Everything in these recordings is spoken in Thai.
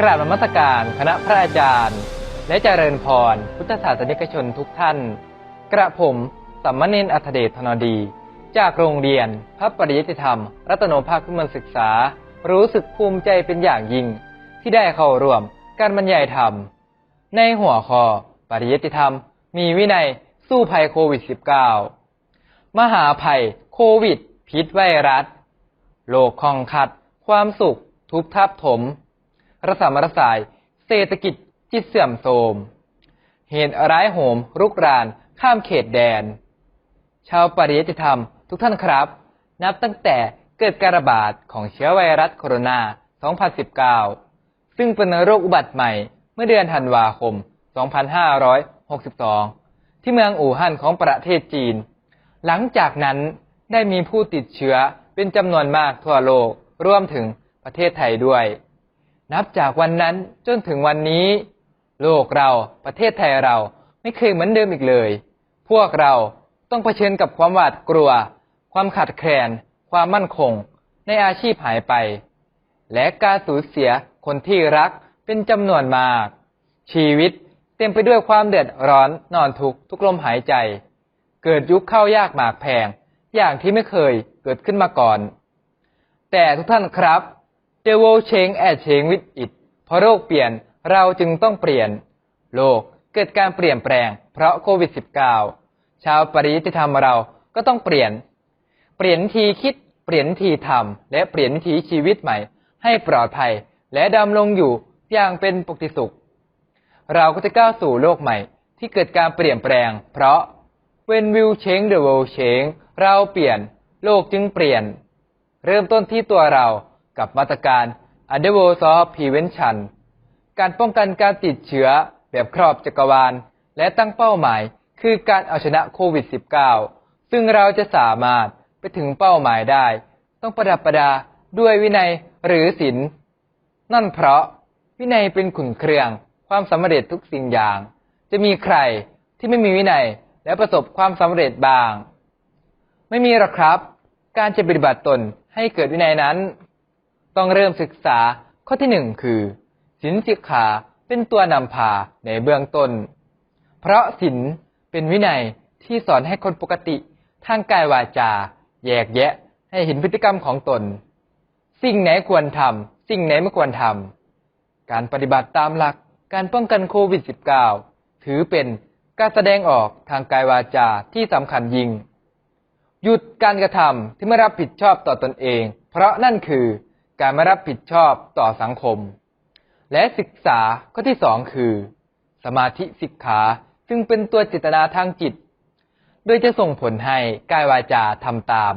กราบนมัสการคณะพระอาจารย์ และเจริญพร พุทธศาสนิกชนทุกท่าน กระผมสัมมเนนอัธเดชธนดี จากโรงเรียนพระปริยติธรรม รัตนภาคพิมลศึกษา รู้สึกภูมิใจเป็นอย่างยิ่ง ที่ได้เข้าร่วมการบรรยายธรรม ในหัวข้อปริยติธรรม มีวินัยสู้ภัยโควิด -19 มหาภัยโควิด พิษไวรัสโลกคองขัด ความสุข ทุบทับถม ระสามระสาย เศรษฐกิจจิตเสื่อมโทรม เหตุร้ายโหมรุกรานข้ามเขตแดน ชาวปริยติธรรมทุกท่านครับ นับตั้งแต่เกิดการระบาดของเชื้อไวรัสโคโรนา 2019 ซึ่งเป็นโรคอุบัติใหม่เมื่อเดือนธันวาคม 2562 ที่เมืองอู่ฮั่นของประเทศจีน หลังจากนั้นได้มีผู้ติดเชื้อเป็นจำนวนมากทั่วโลกรวมถึงประเทศไทยด้วย นับจากวันนั้นจนถึงวันนี้ โลกเราประเทศไทยเราไม่เคยเหมือนเดิมอีกเลย พวกเราต้องเผชิญกับความหวาดกลัว ความขาดแคลน ความมั่นคง ในอาชีพหายไป และการสูญเสียคนที่รักเป็นจำนวนมาก ชีวิตเต็มไปด้วยความเดือดร้อนนอนทุกทุกลมหายใจ เกิดยุคเข้ายากหมากแพง อย่างที่ไม่เคยเกิดขึ้นมาก่อน แต่ทุกท่านครับ The world change and change with it เพราะโลกเปลี่ยนเราจึงต้องเปลี่ยน โลกเกิดการเปลี่ยนแปลง เพราะโควิด -19 ชาวปริยติธรรมเราก็ต้องเปลี่ยน เปลี่ยนวิธีคิด เปลี่ยนวิธีทำและเปลี่ยนวิถีชีวิตใหม่ ให้ปลอดภัยและดำรงอยู่อย่างเป็นปกติสุข เราก็จะก้าวสู่โลกใหม่ที่เกิดการเปลี่ยนแปลง เพราะ when will change the world change เราเปลี่ยน โลกจึงเปลี่ยน เริ่มต้นที่ตัวเรา กับมาตรการ Under World of Prevention การป้องกันการติดเชื้อแบบครอบจักรวาล และตั้งเป้าหมายคือการเอาชนะโควิด -19 ซึ่งเราจะสามารถไปถึงเป้าหมายได้ ต้องประดับประดาด้วยวินัยหรือศีลนั่นเพราะวินัยเป็นขุนเครื่องความสำเร็จทุกสิ่งอย่าง จะมีใครที่ไม่มีวินัยและประสบความสำเร็จบ้าง ไม่มีหรอกครับ การจะปฏิบัติตนให้เกิดวินัยนั้น ต้องเริ่มศึกษาข้อที่หนึ่งคือศีลสิกขาเป็นตัวนำพาในเบื้องต้น เพราะศีลเป็นวินัยที่สอนให้คนปกติทางกายวาจา แยกแยะให้เห็นพฤติกรรมของตน สิ่งไหนควรทำสิ่งไหนไม่ควรทำการปฏิบัติตามหลักการป้องกันโควิด -19 ถือเป็นการแสดงออกทางกายวาจาที่สำคัญยิ่ง หยุดการกระทำที่ไม่รับผิดชอบต่อตอนเอง เพราะนั่นคือ การไม่รับผิดชอบต่อสังคม และศึกษาข้อที่สองคือ สมาธิสิกขาซึ่งเป็นตัวจิตนาทางจิต โดยจะส่งผลให้กายวาจาทำตาม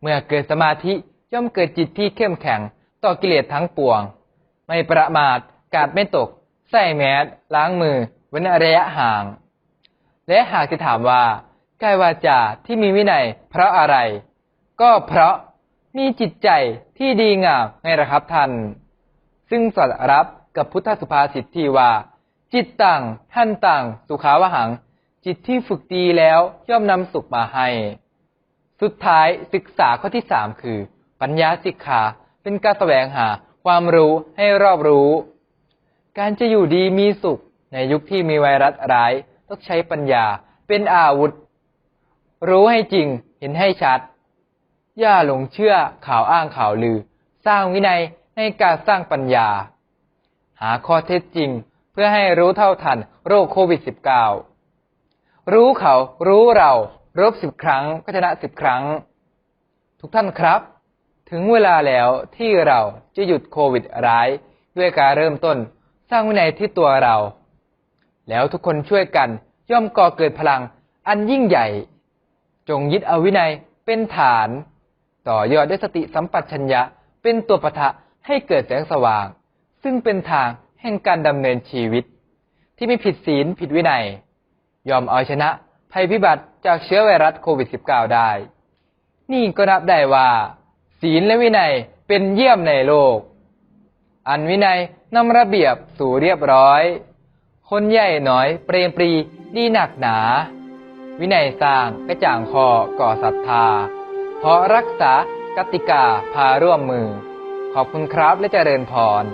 เมื่อเกิดสมาธิย่อมเกิดจิตที่เข้มแข็งต่อกิเลสทั้งปวง ไม่ประมาทกาดไม่ตก ใส่แมสล้างมือเว้นระยะห่าง และหากจะถามว่ากายวาจาที่มีวินัยเพราะอะไร ก็เพราะ มีจิตใจที่ดีงามไงละครับท่าน ซึ่งสอดรับกับพุทธสุภาษิตที่ว่า จิตต่างท่านต่างสุขาวหัง จิตที่ฝึกดีแล้วย่อมนำสุขมาให้ สุดท้ายศึกษาข้อที่สามคือ ปัญญาสิกขาเป็นการแสวงหาความรู้ให้รอบรู้ การจะอยู่ดีมีสุขในยุคที่มีไวรัสร้ายต้องใช้ปัญญาเป็นอาวุธ รู้ให้จริงเห็นให้ชัด อย่าหลงเชื่อข่าวอ้างข่าวลือ สร้างวินัยในการสร้างปัญญา หาข้อเท็จจริงเพื่อให้รู้เท่าทันโรคโควิด -19 รู้เขารู้เรา รบสิบครั้งก็ชนะสิบครั้ง ทุกท่านครับ ถึงเวลาแล้วที่เราจะหยุดโควิดร้าย ด้วยการเริ่มต้นสร้างวินัยที่ตัวเรา แล้วทุกคนช่วยกันย่อมก่อเกิดพลังอันยิ่งใหญ่ จงยึดเอาวินัยเป็นฐาน ต่อยอดด้วยสติสัมปชัญญะเป็นตัวปะทะให้เกิดแสงสว่าง ซึ่งเป็นทางแห่งการดำเนินชีวิต ที่ไม่ผิดศีลผิดวินัย ยอมเอาชนะภัยพิบัติจากเชื้อไวรัสโควิด -19 ได้ นี่ก็นับได้ว่า ศีลและวินัยเป็นเยี่ยมในโลก อันวินัยนำระเบียบสู่เรียบร้อย คนใหญ่น้อยเปรมปรีดีหนักหนา วินัยสร้างกระจ่างคอก่อศรัทธา เพราะรักษากติกาพาร่วมมือ ขอบคุณครับและเจริญพร